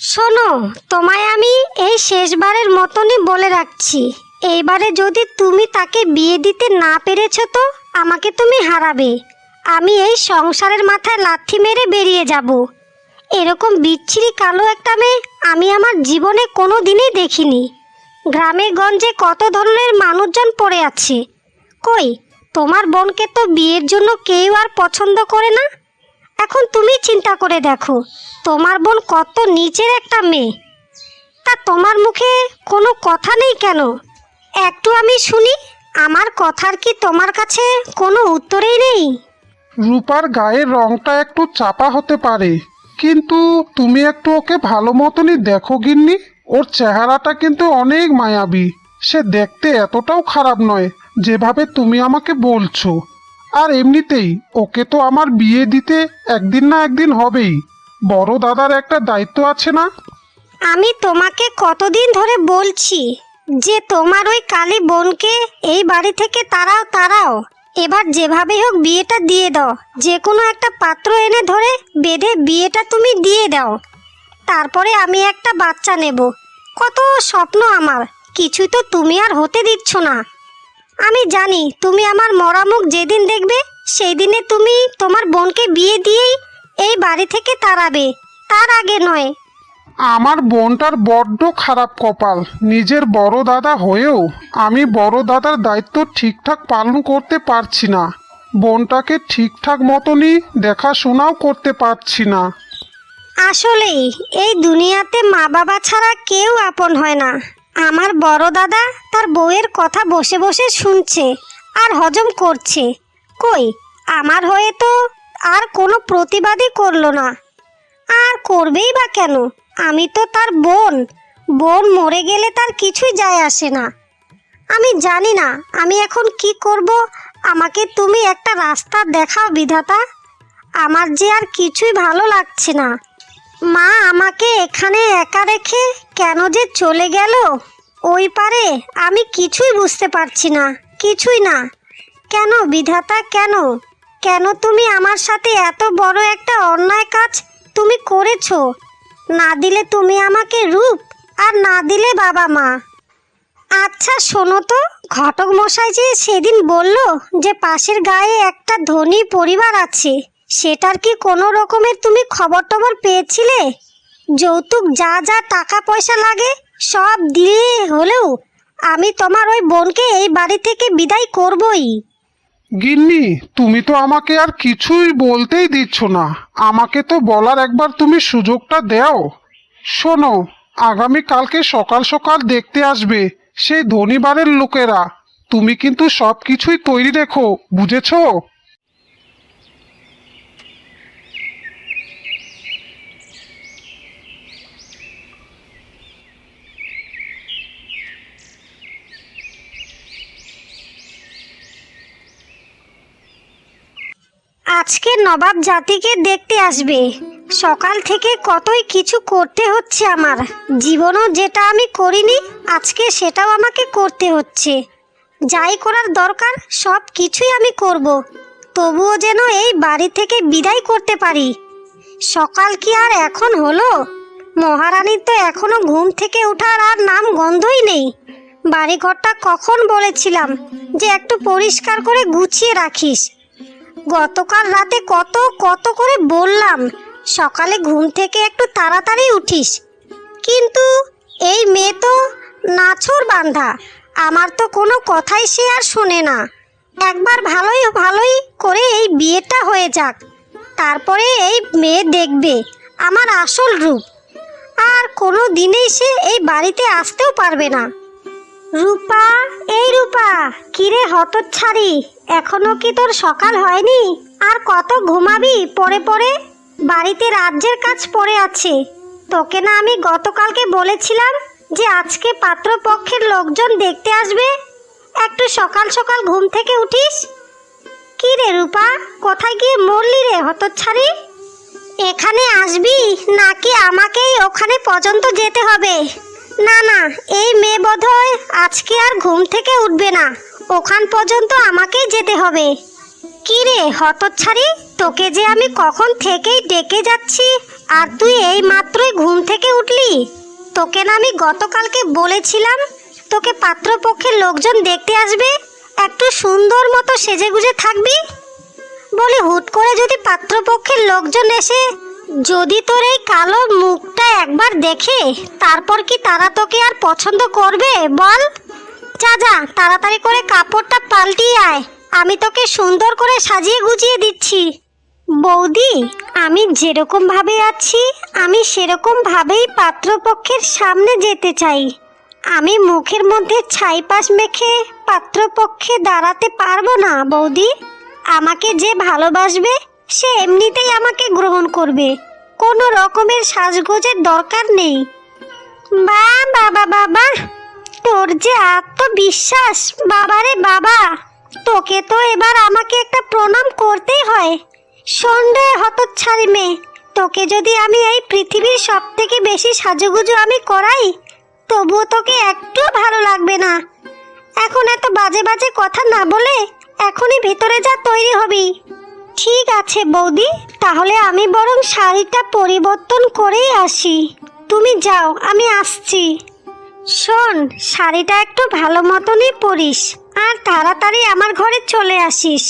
শোনো, তোমায় আমি এই শেষবারের মতনই বলে রাখছি। এইবারে যদি তুমি তাকে বিয়ে দিতে না পেরেছ তো আমাকে তুমি হারাবে। আমি এই সংসারের মাথায় লাথি মেরে বেরিয়ে যাব। এরকম বিচ্ছিরি কালো একটা মেয়ে আমি আমার জীবনে কোনো দিনই দেখিনি। গ্রামে গঞ্জে কত ধরনের মানুষজন পড়ে আছে। কই, তোমার বোনকে তো বিয়ের জন্য কেউ আর পছন্দ করে না? এখন তুমি চিন্তা করে দেখো, তোমার বোন কত নিচের একটা মেয়ে। তা তোমার মুখে কোনো কথা নেই কেন? একটু আমি শুনি, আমার কথার কি তোমার কাছে কোনো উত্তরেই নেই? রূপার গায়ের রংটা একটু চাপা হতে পারে, কিন্তু তুমি একটু ওকে ভালো মতনই দেখো গিন্নি। ওর চেহারাটা কিন্তু অনেক মায়াবী, সে দেখতে এতটাও খারাপ নয়, যেভাবে তুমি আমাকে বলছো। আর এমনিতেই ওকে তো আমার বিয়ে দিতে একদিন না একদিন হবেই। বড় দাদার একটা দায়িত্ব আছে না? আমি তোমাকে কতদিন ধরে বলছি যে তোমার ওই কালী বোনকে এই বাড়ি থেকে তারাও তারাও এবার যেভাবে হোক বিয়েটা দিয়ে দাও। যে কোনো একটা পাত্র এনে ধরে বেঁধে বিয়েটা তুমি দিয়ে দাও। তারপরে আমি একটা বাচ্চা নেব। কত স্বপ্ন আমার। কিছুই তো তুমি আর হতে দিচ্ছ না। আমি জানি তুমি আমার মরা মুখ যেদিন দেখবে সেই দিনে তুমি তোমার বোনকে বিয়ে দিয়েই এই বাড়ি থেকে তাড়াবে। তার আগে নয়। আমার বোনটার বড্ড খারাপ কপাল। নিজের বড় দাদা হয়েও আমি বড় দাদার দায়িত্ব ঠিকঠাক পালন করতে পারছি না। বোনটাকে ঠিকঠাক মতনই দেখাশোনাও করতে পারছি না। আসলেই এই দুনিয়াতে মা বাবা ছাড়া কেউ আপন হয় না। আমার বড় দাদা তার বউয়ের কথা বসে বসে শুনছে আর হজম করছে। কই, আমার হয়ে তো আর কোনো প্রতিবাদই করল না। আর করবেই বা কেন? আমি তো তার বোন। বোন মরে গেলে তার কিছুই যায় আসে না। আমি জানি না, আমি এখন কি করব? আমাকে তুমি একটা রাস্তা দেখাও বিধাতা। আমার যে আর কিছুই ভালো লাগছে না। মা আমাকে এখানে একা রেখে কেন যে চলে গেল? ওই পারে আমি কিছুই বুঝতে পারছি না, কিছুই না। কেন বিধাতা, কেন? কেন তুমি আমার সাথে এত বড় একটা অন্যায় কাজ তুমি করেছ? না দিলে তুমি আমাকে রূপ আর না দিলে বাবা মা। আচ্ছা শোনো তো, ঘটক মশাই যে সেদিন বলল যে পাশের গায়ে একটা ধনী পরিবার আছে, সেটার কি কোনো রকমের তুমি খবর টবর পেয়েছিলে? যৌতুক যা যা টাকা পয়সা লাগে সব দিয়ে হলেও আমি তোমার ওই বোনকে এই বাড়ি থেকে বিদায় করবই। গিন্নি, তুমি তো আমাকে আর কিছুই বলতেই দিচ্ছ না। আমাকে তো বলার একবার তুমি সুযোগটা দাও। শোনো, আগামী কালকে সকাল সকাল দেখতে আসবে সেই ধনীবারের লোকেরা। তুমি কিন্তু সব কিছুই তৈরি রেখো, বুঝেছ? আজকে নবাব জাতিকে দেখতে আসবে। সকাল থেকে কতই কিছু করতে হচ্ছে আমার। জীবনও যেটা আমি করিনি, আজকে সেটাও আমাকে করতে হচ্ছে। যাই করার দরকার, সব কিছুই আমি করব। তবুও যেন এই বাড়ি থেকে বিদায় করতে পারি। সকাল কি আর এখন হলো? মহারানীর তো এখনও ঘুম থেকে ওঠার আর নাম গন্ধই নেই। বাড়িঘরটা কখন বলেছিলাম যে একটু পরিষ্কার করে গুছিয়ে রাখিস। গতকাল রাতে কত কত করে বললাম, সকালে ঘুম থেকে একটু তাড়াতাড়ি উঠিস। কিন্তু এই মেয়ে তো নাছর বান্ধা, আমার তো কোনো কথাই সে আর শোনে না। একবার ভালোই ভালোই করে এই বিয়েটা হয়ে যাক, তারপরে এই মেয়ে দেখবে আমার আসল রূপ। আর কোনো দিনেই সে এই বাড়িতে আসতেও পারবে না। রূপা, এই রূপা, কিরে হতচ্ছাড়ি? এখনও কি তোর সকাল হয়নি? আর কত ঘুমাবি পরে পরে বাড়িতে রাজ্যের কাজ পড়ে আছে। তোকে না আমি গতকালকে বলেছিলাম যে আজকে পাত্রপক্ষের লোকজন দেখতে আসবে? একটু সকাল সকাল ঘুম থেকে উঠিস? কি রে রূপা, কোথায় গিয়ে মরলি রে হতচ্ছাড়ি? এখানে আসবি নাকি আমাকেই ওখানে পর্যন্ত যেতে হবে? না না, এই মেয়ে বোধহয় আজকে আর ঘুম থেকে উঠবে না। ওখান পর্যন্ত আমাকেই যেতে হবে। কি রে হতচ্ছাড়ি, তোকে যে আমি কখন থেকেই ডেকে যাচ্ছি, আর তুই এই মাত্রই ঘুম থেকে উঠলি? তোকে না আমি গতকালকে বলেছিলাম, তোকে পাত্রপক্ষের লোকজন দেখতে আসবে, একটু সুন্দর মতো সেজেগুজে থাকবি? বলে হুট করে যদি পাত্রপক্ষের লোকজন এসে যদি তোর এই কালো মুখটা একবার দেখে, তারপর কি তারা তোকে আর পছন্দ করবে? বল। যা যা, তাড়াতাড়ি করে কাপড়টা পাল্টিয়ে আয়। আমি তোকে সুন্দর করে সাজিয়ে গুজিয়ে দিচ্ছি। বৌদি, আমি যেরকম ভাবে আছি, আমি সেরকম ভাবেই পাত্রপক্ষের সামনে যেতে চাই। আমি মুখের মধ্যে ছাইপাশ মেখে পাত্রপক্ষে দাঁড়াতে পারব না, বৌদি। আমাকে যে ভালোবাসবে সে এমনিতেই আমাকে গ্রহণ করবে। কোনো রকমের সাজগোজের দরকার নেই। বা বাবা বাবা তোর যে আত্মবিশ্বাস বাবারে বাবা, তোকে তো এবার আমাকে একটা প্রণাম করতেই হয়। সন্ধ্যে হতচ্ছাড়ি মেয়ে, তোকে যদি আমি এই পৃথিবীর সব থেকে বেশি সাজুগুজু আমি করাই, তবুও তোকে একটু ভালো লাগবে না। এখন এত বাজে বাজে কথা না বলে এখনই ভেতরে যা, তৈরি হবি। ঠিক আছে বৌদি, তাহলে আমি বরং শাড়িটা পরিবর্তন করেই আসি। তুমি যাও, আমি আসছি। শোন, শাড়িটা একটু ভালো মতনই পরিস, আর তাড়াতাড়ি আমার ঘরে চলে আসিস।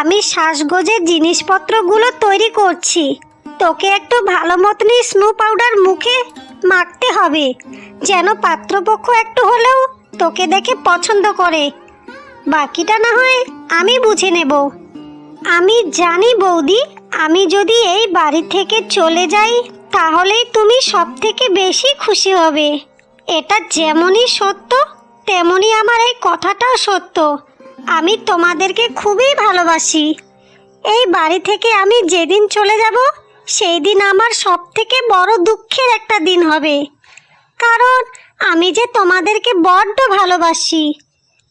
আমি শ্বাসগোজের জিনিসপত্রগুলো তৈরি করছি। তোকে একটু ভালো মতনই স্নো পাউডার মুখে মাখতে হবে, যেন পাত্রপক্ষ একটু হলেও তোকে দেখে পছন্দ করে। বাকিটা না হয় আমি বুঝে নেব। আমি জানি বৌদি, আমি যদি এই বাড়ি থেকে চলে যাই, তাহলেই তুমি সব থেকে বেশি খুশি হবে। এটা যেমনই সত্য, তেমনই আমার এই কথাটাও সত্য। আমি তোমাদেরকে খুবই ভালোবাসি। এই বাড়ি থেকে আমি যেদিন চলে যাব সেই দিন আমার সব থেকে বড় দুঃখের একটা দিন হবে। কারণ, আমি যে তোমাদেরকে বড্ড ভালোবাসি।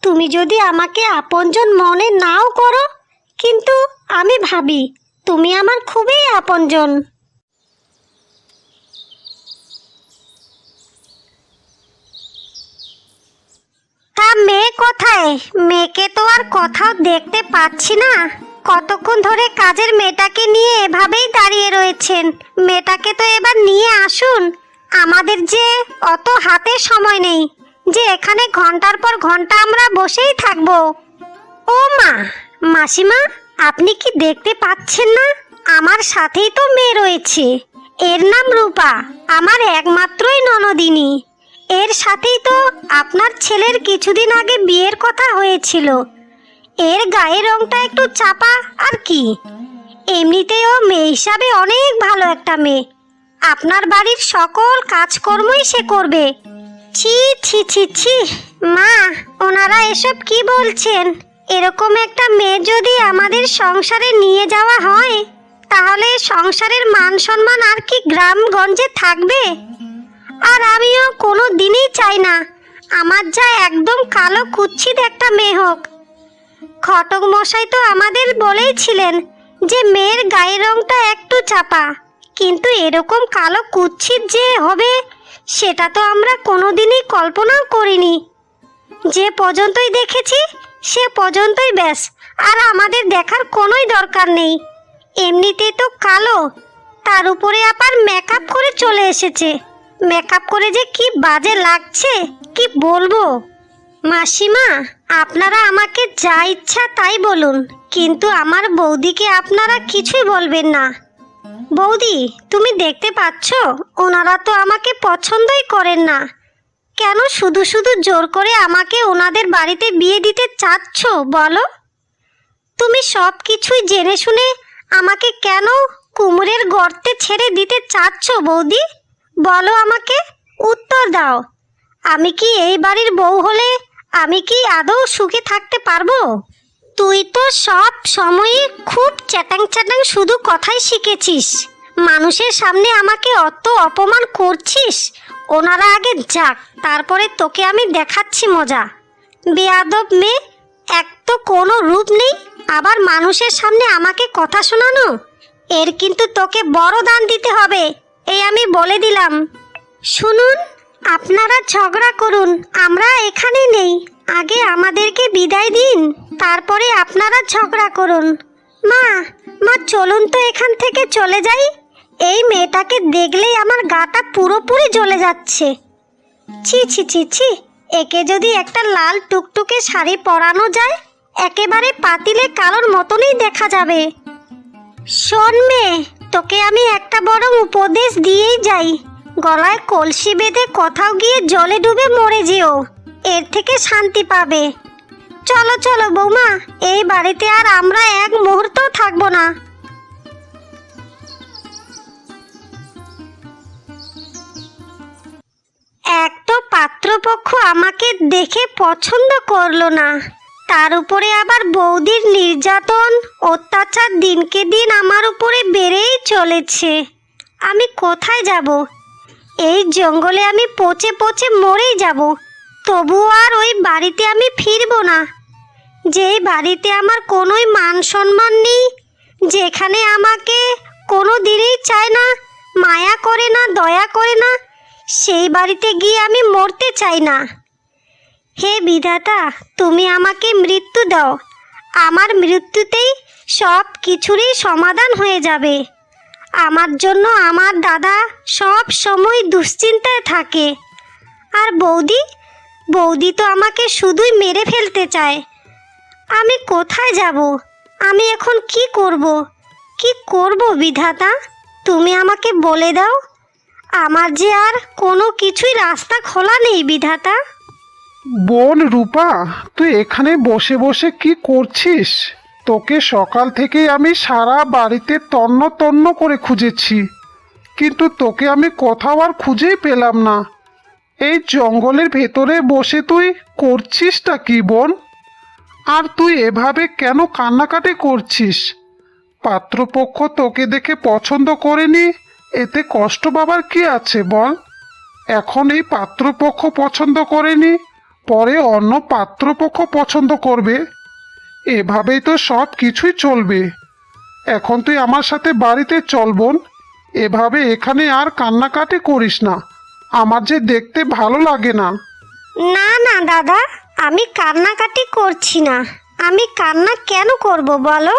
তুমি যদি আমাকে আপনজন মনে নাও করো কিন্তু আমি ভাবি, তুমি আমার খুবই আপনজন। তা মেয়ে কোথায়? মেয়েকে তো আর কোথাও দেখতে পাচ্ছি না। কতক্ষণ ধরে কাজের মেয়েটাকে নিয়ে এভাবেই দাঁড়িয়ে রয়েছেন। মেয়েটাকে তো এবার নিয়ে আসুন। আমাদের যে অত হাতে সময় নেই, যে এখানে ঘণ্টার পর ঘণ্টা আমরা বসেই থাকব। ও মা! মাসিমা, আপনি কি দেখতে পাচ্ছেন না? আমার সাথেই তো মেয়ে রয়েছে। এর নাম রূপা, আমার একমাত্রই ননদিনী। এর সাথেই তো আপনার ছেলের কিছুদিন আগে বিয়ের কথা হয়েছিল। এর গায়ের রংটা একটু চাপা, আর কি? এমনিতেও মেয়ে হিসাবে অনেক ভালো একটা মেয়ে। আপনার বাড়ির সকল কাজকর্মই সে করবে। ছি ছি ছি ছি। মা, ওনারা এসব কি বলছেন? এরকম একটা মেয়ে যদি আমাদের সংসারে নিয়ে যাওয়া হয়, তাহলে সংসারের মান সম্মান আর কি গ্রামগঞ্জে থাকবে? আর আমিও কোনো দিনই চাই না। আমার যা একদম কালো কুচ্ছিত একটা মেয়ে হোক। ঘটক মশাই তো আমাদের বলেইছিলেন যে মেয়ের গায়ের রংটা একটু চাপা। কিন্তু এরকম কালো কুচ্ছিত যে হবে, সেটা তো আমরা কোনোদিনই কল্পনাও করিনি। যে পর্যন্তই দেখেছি সে পর্যন্তই ব্যাস, আর আমাদের দেখার কোনোই দরকার নেই। এমনিতেই তো কালো, তার উপরে আবার মেকআপ করে চলে এসেছে। মেকআপ করে যে কি বাজে লাগছে, কি বলব? মাসিমা, আপনারা আমাকে যা ইচ্ছা তাই বলুন, কিন্তু আমার বৌদিকে আপনারা কিছুই বলবেন না। বৌদি, তুমি দেখতে পাচ্ছ, ওনারা তো আমাকে পছন্দই করেন না। কেন শুধু শুধু জোর করে আমাকে ওনাদের বাড়িতে বিয়ে দিতে চাচ্ছ, বলো? তুমি সব কিছুই জেনে শুনে আমাকে কেন কুমড়ের গর্তে ছেড়ে দিতে চাচ্ছ, বৌদি? বলো আমাকে, উত্তর দাও। আমি কি এই বাড়ির বউ হলে আমি কি আদৌ সুখে থাকতে পারব? তুই তো সব সময়ই খুব চ্যাটাং চ্যাটাং শুধু কথাই শিখেছিস। মানুষের সামনে আমাকে অত অপমান করছিস? ওনারা আগে যাক, তারপরে তোকে আমি দেখাচ্ছি মজা। বেয়াদব মেয়ে, এক তো কোনো রূপ নেই, আবার মানুষের সামনে আমাকে কথা শোনানো? এর কিন্তু তোকে বড় দান দিতে হবে, এই আমি বলে দিলাম। শুনুন, আপনারা ঝগড়া করুন, আমরা এখানে নেই। আগে আমাদেরকে বিদায় দিন, তারপরে আপনারা ঝগড়া করুন। মা মা, চলুন তো এখান থেকে চলে যাই। এই মেয়েটাকে দেখলেই আমার গাটা পুরোপুরি জ্বলে যাচ্ছে। ছি ছি ছি ছি, একে যদি একটা লাল টুকটুকে শাড়ি পরানো যায়, একেবারে পাতিলে কালোর মতনই দেখা যাবে। শোন মেয়ে, তোকে আমি একটা বড় উপদেশ দিয়েই যাই। গলায় কলসি বেঁধে কোথাও গিয়ে জলে ডুবে মরে যেও। এর থেকে শান্তি পাবে। চলো চলো বৌমা, এই বাড়িতে আর আমরা এক মুহূর্ত থাকব না। এক তো পাত্রপক্ষ আমাকে দেখে পছন্দ করল না। তার উপরে আবার বৌদির নির্যাতন, অত্যাচার দিনকে দিন আমার উপরে বেড়েই চলেছে। আমি কোথায় যাব? এই জঙ্গলে আমি পচে পচে মরেই যাব। তবু আর ওই বাড়িতে আমি ফিরবো না। যেই বাড়িতে আমার কোনোই মান সম্মান নেই, যেখানে আমাকে কোনো দিনই চায় না, মায়া করে না, দয়া করে না সেই বাড়িতে গিয়ে আমি মরতে চাই না। হে বিধাতা, তুমি আমাকে মৃত্যু দাও। আমার মৃত্যুতেই সব কিছুরই সমাধান হয়ে যাবে। আমার জন্য আমার দাদা সব সময় দুশ্চিন্তায় থাকে। আর বৌদি? বৌদি তো আমাকে শুধুই মেরে ফেলতে চায়। আমি কোথায় যাব? আমি এখন কি করব? কি করব বিধাতা? তুমি আমাকে বলে দাও। আমার যে আর কোনো কিছুই রাস্তা খোলা নেই, বিধাতা। বোন রূপা, তুই এখানে বসে বসে কি করছিস? তোকে সকাল থেকেই আমি সারা বাড়িতে তন্ন তন্ন করে খুঁজেছি। কিন্তু তোকে আমি কোথাও আর খুঁজেই পেলাম না। এই জঙ্গলের ভেতরে বসে তুই করছিসটা কি, বোন? আর তুই এভাবে কেন কান্নাকাটি করছিস? পাত্রপক্ষ তোকে দেখে পছন্দ করেনি? এতে কষ্ট পাবার কি আছে বল? এখন এই পাত্রপক্ষ পছন্দ করেনি, পরে অন্য পাত্রপক্ষ পছন্দ করবে। এভাবেই তো সব কিছুই চলবে। এখন তুই আমার সাথে বাড়িতে চল বোন, এভাবে এখানে আর কান্নাকাটি করিস না। আমার যে দেখতে ভালো লাগে না। না না, দাদা, আমি কান্নাকাটি করছি না। আমি কান্না কেন করব বলো?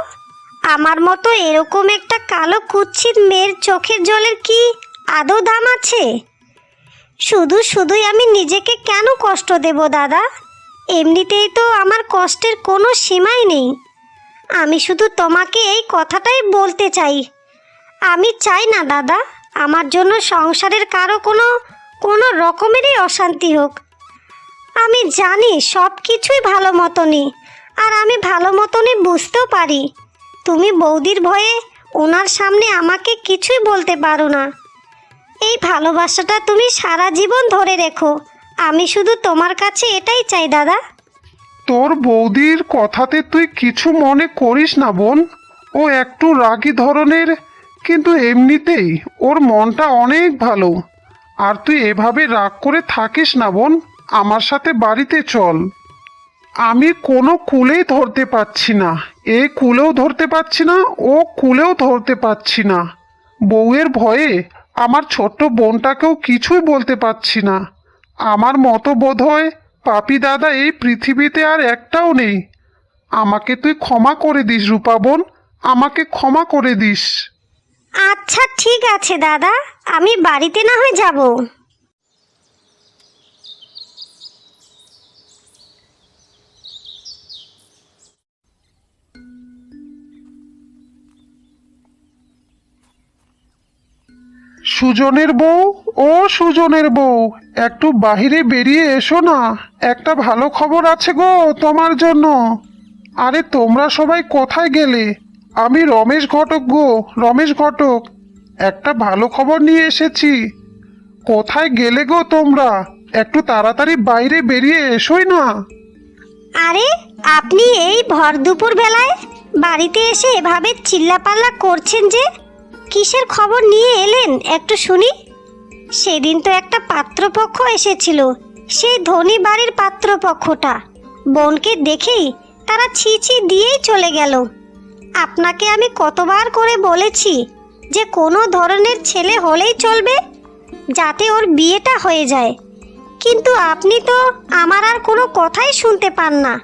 আমার মতো এরকম একটা কালো কুচ্ছিত মেয়ের চোখের জলের কি আদৌ দাম আছে? শুধু শুধুই আমি নিজেকে কেন কষ্ট দেব, দাদা? এমনিতেই তো আমার কষ্টের কোনো সীমাই নেই। আমি শুধু তোমাকে এই কথাটাই বলতে চাই। আমি চাই না, দাদা, আমার জন্য সংসারের কারও কোনো কোনো রকমেরই অশান্তি হোক। আমি জানি সব কিছুই ভালো মতনই, আর আমি ভালো মতনই বুঝতেও পারি। তুমি বৌদির ভয়ে ওনার সামনে আমাকে কিছুই বলতে পারো না। এই ভালোবাসাটা তুমি সারা জীবন ধরে রেখো। আমি শুধু তোমার কাছে এটাই চাই, দাদা। তোর বৌদির কথাতে তুই কিছু মনে করিস না, বোন। ও একটু রাগী ধরনের, কিন্তু এমনিতেই ওর মনটা অনেক ভালো। আর তুই এভাবে রাগ করে থাকিস না, বোন। আমার সাথে বাড়িতে চল। আমি কোনো কুলেই ধরতে পারছি না। এ কুলেও ধরতে পারছি না, ও কুলেও ধরতে পারছি না। বউয়ের ভয়ে আমার ছোট্ট বোনটাকেও কিছুই বলতে পারছি না। আমার মতো বোধ হয় পাপি দাদা এই পৃথিবীতে আর একটাও নেই। আমাকে তুই ক্ষমা করে দিস, রূপা বোন। আমাকে ক্ষমা করে দিস। আচ্ছা ঠিক আছে দাদা। আমি বাড়িতে না হয় যাব। সুজনের বউ? ও সুজনের বউ, একটু বাহিরে বেরিয়ে এসো না। একটা ভালো খবর আছে গো তোমার জন্য। আরে তোমরা সবাই কোথায় গেলে? আমি রমেশ ঘটক গো, রমেশ ঘটক। একটা ভালো খবর নিয়ে এসেছি। কোথায় গেলে গো তোমরা? একটু তাড়াতাড়ি বাইরে বেরিয়ে এসোই না। আরে, আপনি এই ভর দুপুর বেলায় বাড়িতে এসে এভাবে চিল্লাপাল্লা করছেন যে? কিসের খবর নিয়ে এলেন? একটু শুনি। সেদিন তো একটা পাত্রপক্ষ এসেছিল, সেই ধনী বাড়ির পাত্রপক্ষটা। বোনকে দেখেই তারা ছি ছি দিয়েই চলে গেল। আপনাকে আমি কতবার করে বলেছি যে কোনো ধরনের ছেলে হলেই চলবে, যাতে ওর বিয়েটা হয়ে যায়। কিন্তু আপনি তো আমার আর কোনো কথাই শুনতে পান না।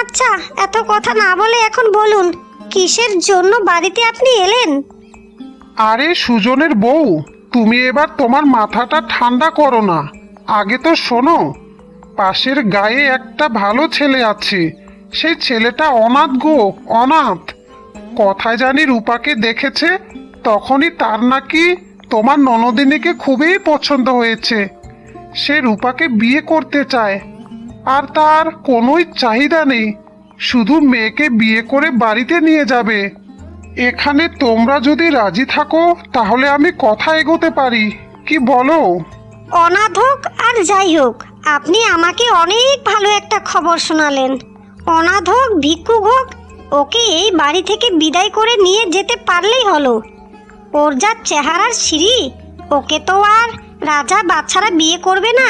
আচ্ছা এত কথা না বলে এখন বলুন, কিসের জন্য বাড়িতে আপনি এলেন? আরে সুজনের বউ, তুমি এবার তোমার মাথাটা ঠান্ডা করো না। আগে তো শোনো, পাশের গায়ে একটা ভালো ছেলে আছে সেই ছেলেটা অনাথ গো, অনাথ। কথায় জানি রূপাকে দেখেছে, তখনই তার নাকি তোমার ননদিনীকে খুবই পছন্দ হয়েছে। সে রূপাকে বিয়ে করতে চায়, আর তার কোনোই চাহিদা নেই। শুধু মেয়েকে বিয়ে করে বাড়িতে নিয়ে যাবে। এখানে তোমরা যদি রাজি থাকো, তাহলে আমি কথা এগোতে পারি। কি বলো? অনাথ হোক আর যাই হোক, আপনি আমাকে অনেক ভালো একটা খবর শোনালেন। অনাথ হোক ভিক্ষুক হোক ওকে এই বাড়ি থেকে বিদায় করে নিয়ে যেতে পারলেই হলো। ওর যা চেহারার সিঁড়ি, ওকে তো আর রাজা বাচ্চারা বিয়ে করবে না।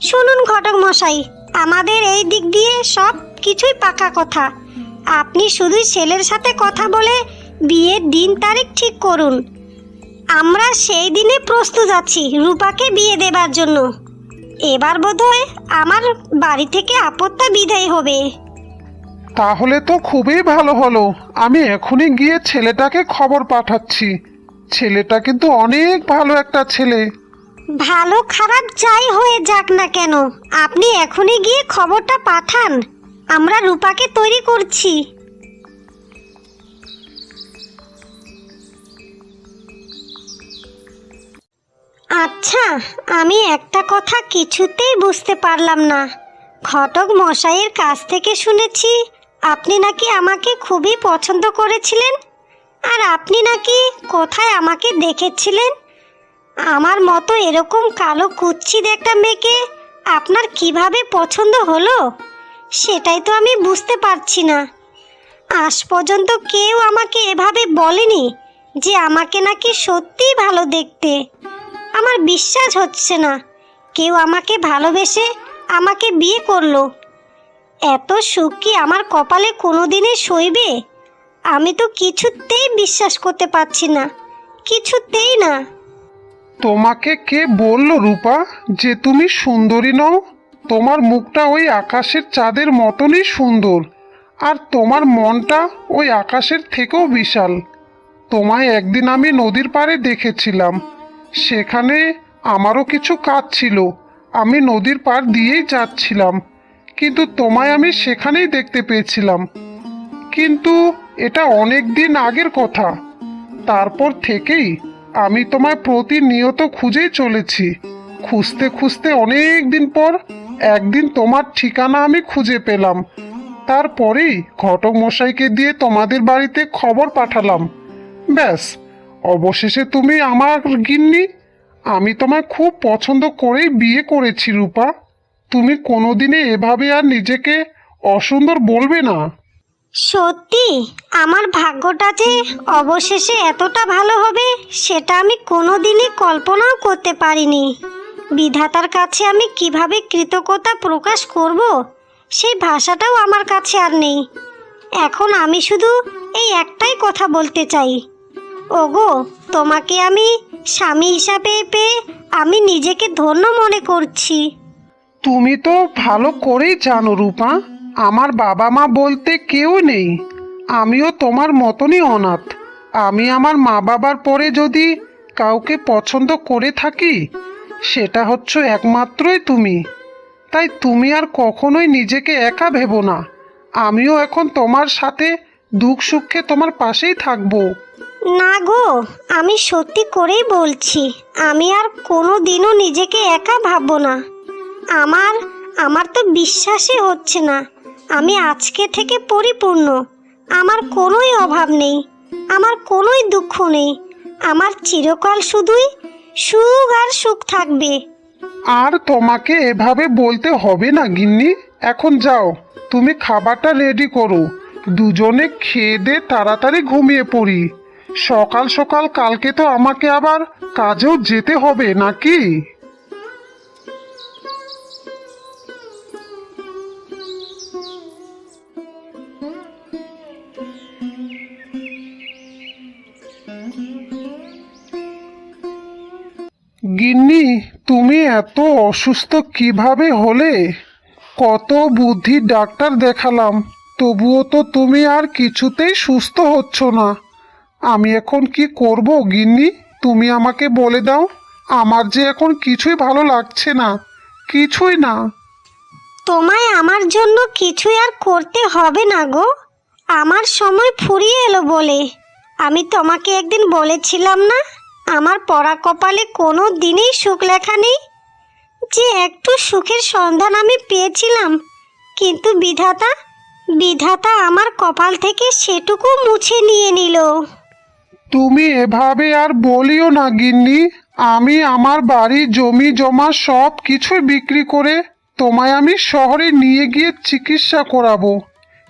শুনুন ঘটক মশাই আমাদের এই দিক দিয়ে সব কিছুই পাকা কথা। আপনি শুধু ছেলের সাথে কথা বলে বিয়ের দিন তারিখ ঠিক করুন। আমরা সেই দিনে প্রস্তুত আছি রূপাকে বিয়ে দেবার জন্য। এবার বোধহয় আমার বাড়ি থেকে আপত্তা বিদায় হবে। তাহলে তো খুবই ভালো হলো। আমি এখনই গিয়ে ছেলেটাকে খবর পাঠাচ্ছি। ছেলেটা কিন্তু অনেক ভালো একটা ছেলে। ভালো খারাপ যাই হয়ে যাক না কেন আপনি এখনই গিয়ে খবরটা পাঠান। আমরা রূপাকে তৈরি করছি। আচ্ছা আমি একটা কথা কিছুতেই বুঝতে পারলাম না। ঘটক মশাইয়ের কাছ থেকে শুনেছি, আপনি নাকি আমাকে খুবই পছন্দ করেছিলেন, আর আপনি নাকি কোথায় আমাকে দেখেছিলেন? আমার মতো এরকম কালো কুচ্ছিদ একটা মেয়েকে আপনার কীভাবে পছন্দ হলো? সেটাই তো আমি বুঝতে পারছি না। আজ পর্যন্ত কেউ আমাকে এভাবে বলেনি যে আমাকে নাকি সত্যিই ভালো দেখতে। আমার বিশ্বাস হচ্ছে না। কেউ আমাকে ভালোবেসে আমাকে বিয়ে করল। এত সুখ কি আমার কপালে কোনোদিনে সইবে? আমি তো কিছুতেই বিশ্বাস করতে পারছি না। কিছুতেই না। তোমাকে কে বলল রূপা যে তুমি সুন্দরী নও? তোমার মুখটা ওই আকাশের চাঁদের মতনই সুন্দর, আর তোমার মনটা ওই আকাশের থেকেও বিশাল। তোমায় একদিন আমি নদীর পাড়ে দেখেছিলাম। সেখানে আমারও কিছু কাজ ছিল। আমি নদীর পাড় দিয়েই যাচ্ছিলাম, কিন্তু তোমায় আমি সেখানেই দেখতে পেয়েছিলাম। কিন্তু এটা অনেক দিন আগের কথা। তারপর থেকেই আমি তোমায় প্রতিনিয়ত খুঁজেই চলেছি। খুঁজতে খুঁজতে অনেক দিন পর একদিন তোমার ঠিকানা আমি খুঁজে পেলাম। তারপরেই ঘটক মশাইকে দিয়ে তোমাদের বাড়িতে খবর পাঠালাম। ব্যাস, অবশেষে তুমি আমার গিন্নি, আমি তোমায় খুব পছন্দ করেই বিয়ে করেছি রূপা। তুমি কোনোদিনে এভাবে আর নিজেকে অসুন্দর বলবে না। সত্যি? আমার ভাগ্যটা যে অবশেষে এতটা ভালো হবে, সেটা আমি কোনোদিনই কল্পনাও করতে পারিনি। বিধাতার কাছে আমি কীভাবে কৃতজ্ঞতা প্রকাশ করব? সেই ভাষাটাও আমার কাছে আর নেই। এখন আমি শুধু এই একটাই কথা বলতে চাই। ওগো, তোমাকে আমি স্বামী হিসাবে পেয়ে আমি নিজেকে ধন্য মনে করছি। তুমি তো ভালো করেই জানো রূপা, আমার বাবা মা বলতে কেউ নেই। আমিও তোমার মতনই অনাথ। আমি আমার মা বাবার পরে যদি কাউকে পছন্দ করে থাকি সেটা হচ্ছে একমাত্রই তুমি। তাই তুমি আর কখনোই নিজেকে একা ভেবো না। আমিও এখন তোমার সাথে দুঃখ সুখে তোমার পাশেই থাকব। না গো, আমি সত্যি করেই বলছি, আমি আর কোনো দিনও নিজেকে একা ভাববো না। আমার আমার তো বিশ্বাসই হচ্ছে না। আমি আজকে থেকে পরিপূর্ণ। আমার কোনোই অভাব নেই। আমার কোনোই দুঃখ নেই। আমার চিরকাল শুধুই সুখ সুখ থাকবে। আর তোমাকে এভাবে বলতে হবে না, গিন্নি। এখন যাও, তুমি খাবারটা রেডি করো। দুজনে খেয়ে দে, তাড়াতাড়ি ঘুমিয়ে পড়ি। সকাল সকাল কালকে তো আমাকে আবার কাজেও যেতে হবে, নাকি? গিন্নি, তুমি এত অসুস্থ কীভাবে হলে? কত বুদ্ধি ডাক্তার দেখালাম, তবুও তো তুমি আর কিছুতেই সুস্থ হচ্ছ না। আমি এখন কি করব গিন্নি, তুমি আমাকে বলে দাও, আমার যে এখন কিছুই ভালো লাগছে না, কিছুই না। তোমায় আমার জন্য কিছুই আর করতে হবে না গো। আমার সময় ফুরিয়ে এলো বলে। আমি তোমাকে একদিন বলেছিলাম না? আমার পড়া কপালে কোনো দিনেই সুখ লেখা নেই। যে একটু সুখের সন্ধান আমি পেয়েছিলাম, কিন্তু বিধাতা বিধাতা আমার কপাল থেকে সেটুকু মুছে নিয়ে নিল। তুমি এভাবে আর বলিও না, গিন্নি। আমি আমার বাড়ি, জমি জমা সব কিছুই বিক্রি করে তোমায় আমি শহরে নিয়ে গিয়ে চিকিৎসা করাবো।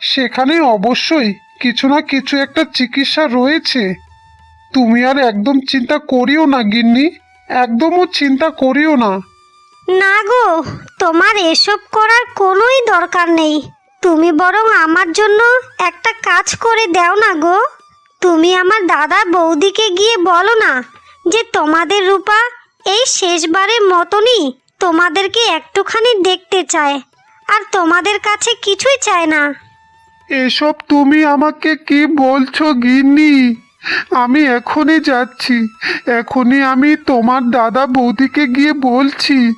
সেখানে অবশ্যই কিছু না কিছু একটা চিকিৎসা রয়েছে। তুমি আর একদম চিন্তা করিও না গিন্নি। একদমও চিন্তা করিও না। না গো তোমার এসব করার কোনোই দরকার নেই। তুমি বরং আমার জন্য একটা কাজ করে দাও না গো। তুমি আমার দাদা বৌদিকে গিয়ে বলো না যে তোমাদের রূপা এই শেষবারের মতনই তোমাদেরকে একটুখানি দেখতে চায় আর তোমাদের কাছে কিছুই চায় না। এসব তুমি আমাকে কি বলছো গিন্নি? আমি এখনই যাচ্ছি। এখনই আমি তোমার দাদা বৌদিকে গিয়ে বলছি,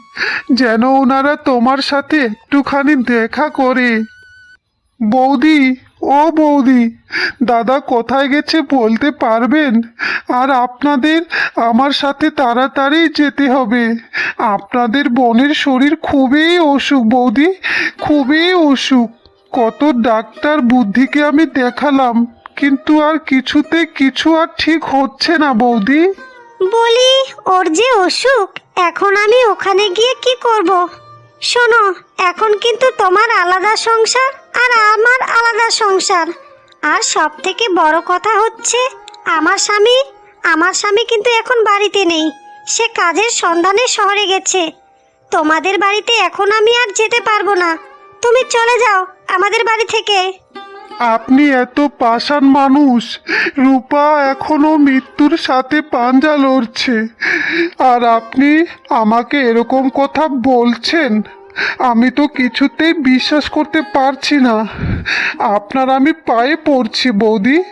যেন ওনারা তোমার সাথে একটুখানি দেখা করে। বৌদি, ও বৌদি, দাদা কোথায় গেছে বলতে পারবেন? আর আপনাদের আমার সাথে তাড়াতাড়ি যেতে হবে। আপনাদের বোনের শরীর খুবই অসুখ, বৌদি, খুবই অসুখ। কত ডাক্তার বুদ্ধিকে আমি দেখালাম। কিন্তু আর কিছুতে কিছু আর ঠিক হচ্ছে না, বৌদি। বলি, ওর যে অসুখ, এখন আমি ওখানে গিয়ে কি করব? শোনো, এখন কিন্তু তোমার আলাদা সংসার আর আমার আলাদা সংসার। আর সব থেকে বড় কথা হচ্ছে, আমার স্বামী আমার স্বামী কিন্তু এখন বাড়িতে নেই। সে কাজের সন্ধানে শহরে গেছে। তোমাদের বাড়িতে এখন আমি আর যেতে পারব না। তুমি চলে যাও আমাদের বাড়ি থেকে। আপনি এত পাষাণ মানুষ। রূপা এখনও মৃত্যুর সাথে পাঞ্জা লড়ছে। আর আপনি আমাকে এরকম কথা বলছেন, আমি তো কিছুতেই বিশ্বাস করতে পারছি না। আপনার আমি পায়ে পড়ছি, বৌদি।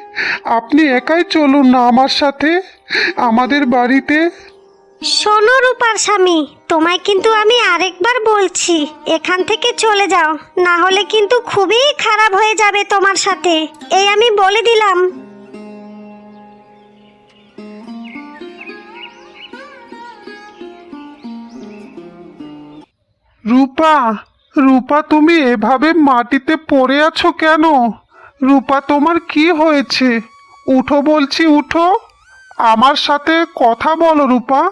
আপনি একাই চলুন না আমার সাথে। আমাদের বাড়িতে শোনো রূপার স্বামী, তোমায় কিন্তু আমি আরেকবার বলছি, এখান থেকে চলে যাও, না হলে কিন্তু খুবই খারাপ হয়ে যাবে তোমার সাথে, এই আমি বলে দিলাম। রূপা রূপা তুমি এভাবে মাটিতে পড়ে আছো কেন? রূপা, তোমার কি হয়েছে? উঠো বলছি, উঠো। আমার সাথে কথা বলো রূপা।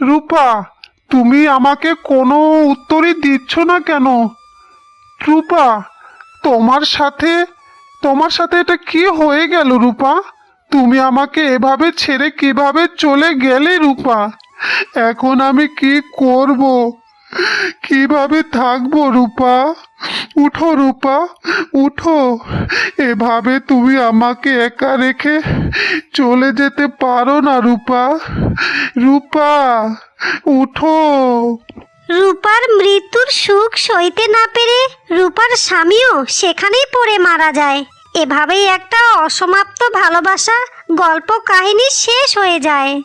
রূপা, তুমি আমাকে কোনো উত্তরই দিচ্ছ না কেন? রূপা, তোমার সাথে তোমার সাথে এটা কি হয়ে গেল রূপা? তুমি আমাকে এভাবে ছেড়ে কীভাবে চলে গেলে রূপা? এখন আমি কি করব? কীভাবে থাকব রূপা? উঠো রূপা, উঠো। এভাবে তুমি আমাকে একা রেখে চলে যেতে পারো না রূপা। রূপা, উঠো। রূপার মৃত্যুর সুখ সইতে না পেরে রূপার স্বামীও সেখানেই পড়ে মারা যায়। এভাবেই একটা অসমাপ্ত ভালোবাসা গল্প কাহিনী শেষ হয়ে যায়।